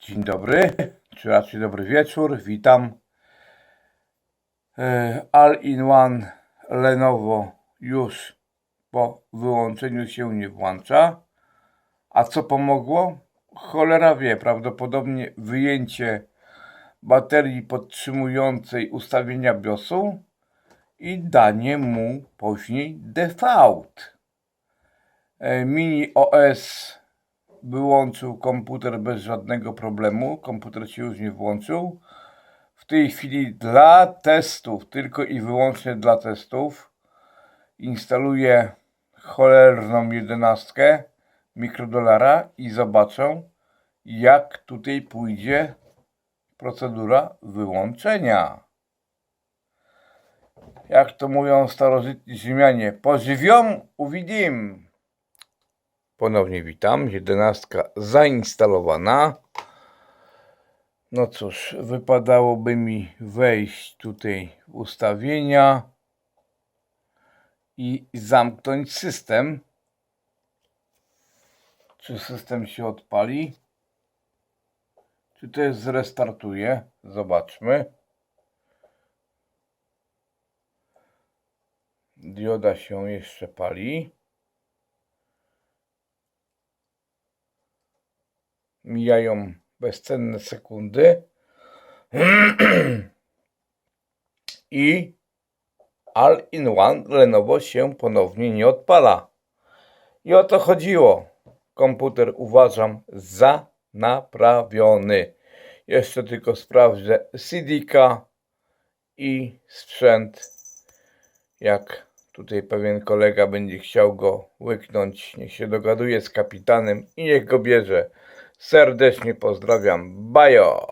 Dzień dobry, czy raczej dobry wieczór, witam. E, All-in-one Lenovo już po wyłączeniu się nie włącza. A co pomogło? Cholera wie, prawdopodobnie wyjęcie baterii podtrzymującej ustawienia BIOSu i danie mu później default. E, Mini OS wyłączył komputer bez żadnego problemu. Komputer się już nie włączył. W tej chwili dla testów, tylko i wyłącznie dla testów, instaluję cholerną jedenastkę mikrodolara i zobaczę, jak tutaj pójdzie procedura wyłączenia. Jak to mówią starożytni Rzymianie, pożywią, uwidzim. Ponownie witam. Jedenastka zainstalowana. No cóż, wypadałoby mi wejść tutaj w ustawienia i zamknąć system. Czy system się odpali? Czy też zrestartuje? Zobaczmy. Dioda się jeszcze pali. Mijają bezcenne sekundy i All-in-One Lenovo się ponownie nie odpala. I o to chodziło. Komputer uważam za naprawiony. Jeszcze tylko sprawdzę CD-ka i sprzęt. Jak tutaj pewien kolega będzie chciał go łyknąć, niech się dogaduje z kapitanem i niech go bierze. Serdecznie pozdrawiam. Bajo!